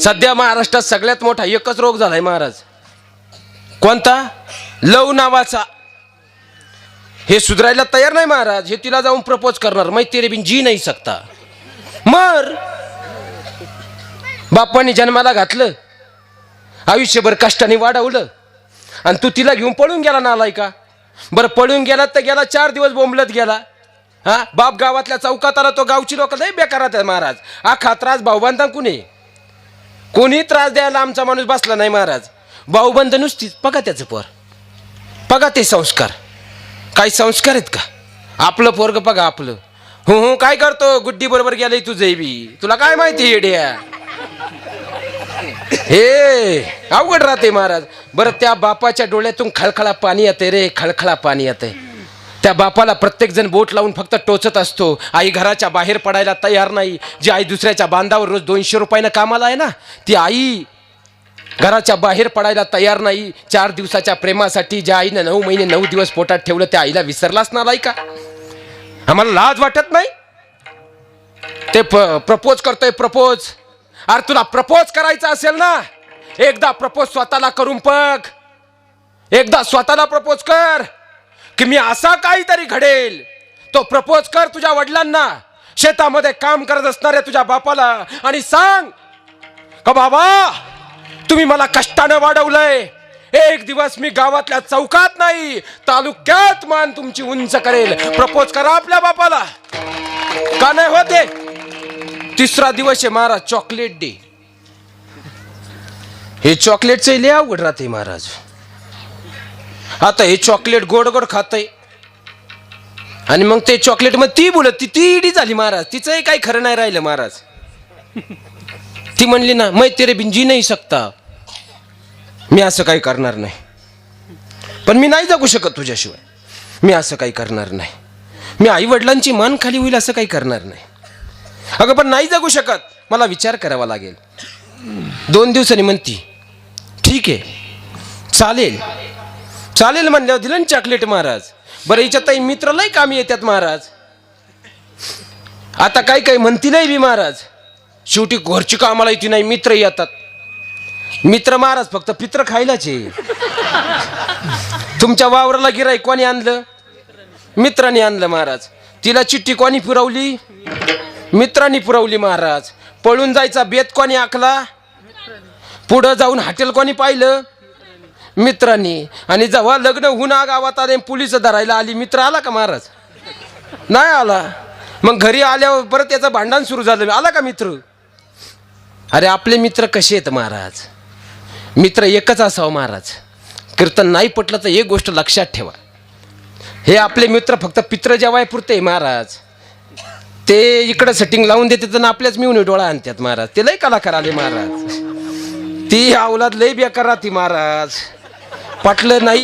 सध्या महाराष्ट्रात सगळ्यात मोठा एकच रोग झालाय महाराज. कोणता? लव नावाचा. हे सुधारायला तयार नाही महाराज हे तिला जाऊन प्रपोज करणार. मै तेरे बिन जी नाही सकता मर. बाप्पांनी जन्माला घातलं. आयुष्यभर कष्टाने वाढवलं. आणि तू तिला घेऊन पळून गेला नालाय का बरं पळून गेला तर गेला चार दिवस बोंबलत गेला. हा? बाप गावातल्या चौकात आला तो गावची लोक नाही बेकारात आहे महाराज. हा खात्रास भाऊबांधा कुणी कोणी त्रास द्यायला आमचा माणूस बसला नाही महाराज. भाऊबंद नुसतीच बघा त्याचं पोर. बघा ते संस्कार. काही संस्कार आहेत का? आपलं पोरग बघा आपलं. हो हो काय करतो? गुड्डी बरोबर गेलंय तुझे बी. तुला काय माहिती येड्या हे अवघड राहते महाराज. बरं त्या बापाच्या डोळ्यातून खळखळा पाणी येते रे खळखळा पाणी येते त्या बापाला प्रत्येकजण बोट लावून फक्त टोचत असतो. आई घराच्या बाहेर पडायला तयार नाही. जी आई दुसऱ्याच्या बांधावर रोज दोनशे रुपयानं कामाला आहे ना ती आई घराच्या बाहेर पडायला तयार नाही. चार दिवसाच्या प्रेमासाठी ज्या आईनं नऊ महिने नऊ दिवस पोटात ठेवलं त्या आईला विसरलाच ना का आम्हाला लाज वाटत नाही? ते प्रपोज करतोय प्रपोज. अरे तुला प्रपोज करायचं असेल ना एकदा प्रपोज स्वतःला करून बघ. एकदा स्वतःला प्रपोज कर. की मी असा काहीतरी घडेल. तो प्रपोज कर तुझ्या वडिलांना. शेतामध्ये काम करत असणाऱ्या तुझ्या बापाला आणि सांग का बाबा तुम्ही मला कष्टानं वाढवलंय. एक दिवस मी गावातल्या चौकात नाही तालुक्यात मान तुमची उंच करेल. प्रपोज करा आपल्या बापाला. का नाही होते तिसरा दिवस आहे महाराज चॉकलेट डे. हे चॉकलेटचं लय अवघड राहते महाराज. आता हे चॉकलेट गोड गोड खातय. आणि मग ते चॉकलेट मग ती बोलत ती ती इडी झाली महाराज. तिचंही काही खरं नाही राहिलं महाराज. ती म्हणली ना मै तेरे बिंजी नाही शकता. मी असं काही करणार नाही. पण मी नाही जगू शकत तुझ्याशिवाय. मी असं काही करणार नाही. मी आई वडिलांची मान खाली होईल असं काही करणार नाही. अगं पण नाही जगू शकत. मला विचार करावा लागेल. दोन दिवसांनी म्हणती ठीक आहे. चालेल. चालेल म्हणल्यावर दिलं ना चॉकलेट महाराज. बरं हिच्यात ताई मित्रालाही कामी येतात महाराज. आता काही काही म्हणतीलही बी महाराज. शेवटी घरची कामाला येते नाही मित्र येतात. मित्र महाराज फक्त पित्र खायलाच आहे. तुमच्या वावराला गिराय कोणी आणलं? मित्राने आणलं महाराज. तिला चिठ्ठी कोणी पुरवली? मित्रांनी पुरवली महाराज. पळून जायचा बेत कोणी आखला? पुढं जाऊन हॉटेल कोणी पाहिलं? मित्रांनी. आणि जेव्हा लग्न होऊन आ गावात आले पोलीस धरायला आली मित्र आला का महाराज? नाही आला. मग घरी आल्यावर परत त्याचं भांडण सुरू झालं. आला का मित्र? अरे आपले मित्र कसे आहेत महाराज? मित्र एकच असावं महाराज. कीर्तन नाही पटलं तर एक गोष्ट लक्षात ठेवा. हे आपले मित्र फक्त पित्र जेवाय पुरते महाराज. ते इकडं सेटिंग लावून देते तर आपल्याच मिळून डोळा आणतात महाराज. ते लय कलाकार आले महाराज. ती अवलाद लय बेकार राहते महाराज. पटलं नाही.